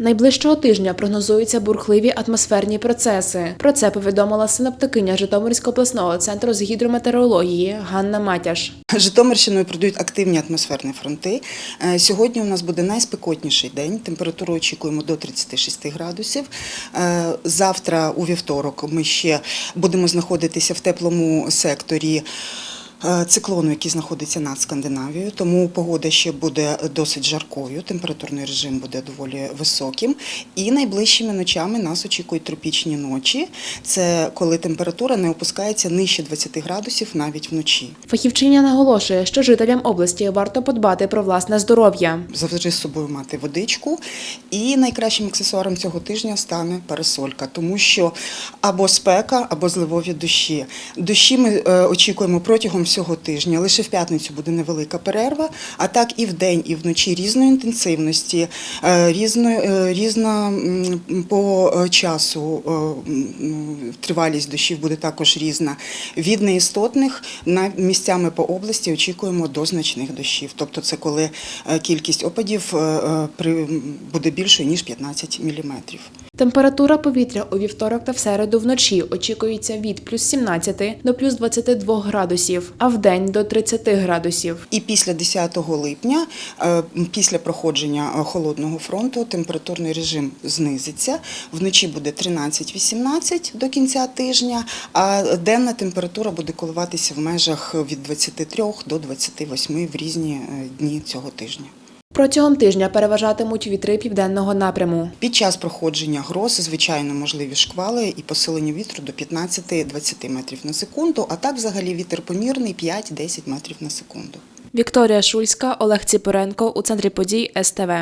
Найближчого тижня прогнозуються бурхливі атмосферні процеси. Про це повідомила синоптикиня Житомирського обласного центру з гідрометеорології Ганна Матяш. Житомирщиною продають активні атмосферні фронти. Е, Сьогодні у нас буде найспекотніший день. Температуру очікуємо до 36 градусів. Е, Завтра, у вівторок, ми ще будемо знаходитися в теплому секторі. Е, Циклону, який знаходиться над Скандинавією, тому погода ще буде досить жаркою, температурний режим буде доволі високим. І найближчими ночами нас очікують тропічні ночі. Це коли температура не опускається нижче 20 градусів навіть вночі. Фахівчиня наголошує, що жителям області варто подбати про власне здоров'я. завжди з собою мати водичку. І найкращим аксесуаром цього тижня стане парасолька, тому що або спека, або зливові дощі. Дощі ми е, очікуємо протягом всього тижня. Лише в п'ятницю буде невелика перерва, а так і вдень, і вночі різної інтенсивності, е, різно, е, різна по е, часу тривалість дощів буде також різна. Від неістотних на місцями по області очікуємо до значних дощів. Тобто це коли кількість опадів буде більшою ніж 15 міліметрів. Температура повітря у вівторок та в середу вночі очікується від плюс 17 до плюс 22 градусів, а вдень до 30 градусів. І після 10 липня, е, після проходження е, холодного фронту, температурний режим знизиться. Вночі буде 13-18 до кінця тижня, а денна температура буде коливатися в межах від 23 до 28 в різні е, дні цього тижня. Протягом тижня переважатимуть вітри південного напряму. Під час проходження гроз, звичайно, можливі шквали і посилення вітру до 15-20 метрів на секунду, а так взагалі вітер помірний 5-10 метрів на секунду. Вікторія Шульська, Олег Ціпоренко у центрі подій СТВ.